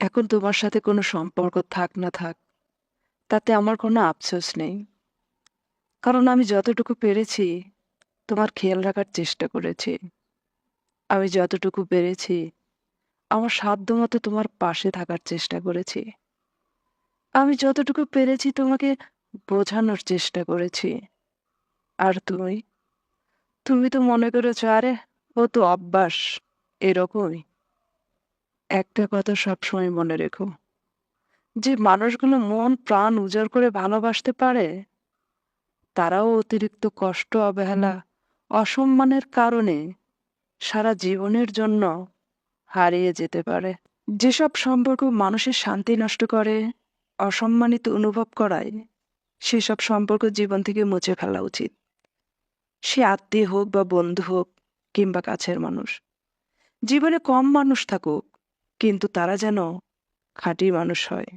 এখন তোমার সাথে কোনো সম্পর্ক থাক না থাক, তাতে আমার কোনো আফসোস নেই। কারণ আমি যতটুকু পেরেছি, তোমার খেয়াল রাখার চেষ্টা করেছি। আমি যতটুকু পেরেছি, আমার সাধ্য মতো তোমার পাশে থাকার চেষ্টা করেছি। আমি যতটুকু পেরেছি, তোমাকে বোঝানোর চেষ্টা করেছি। আর তুমি? তুমি তো মনে করেছ, আরে ও তো অভ্যাস, এরকমই। একটা কথা সবসময় মনে রেখো। যে মানুষগুলো মন, প্রাণ উজাড় করে ভালোবাসতে পারে, তারাও অতিরিক্ত কষ্ট, অবহেলা, অসম্মানের কারণে সারা জীবনের জন্য হারিয়ে যেতে পারে। যেসব সম্পর্ক মানুষের শান্তি নষ্ট করে, অসম্মানিত অনুভব করায়, সেসব সম্পর্ক জীবন থেকে মুছে ফেলা উচিত। সে আত্মীয় হোক বা বন্ধু হোক কিংবা কাছের মানুষ। জীবনে কম মানুষ থাকুক কিন্তু তারা যেন খাঁটি মানুষ হয়।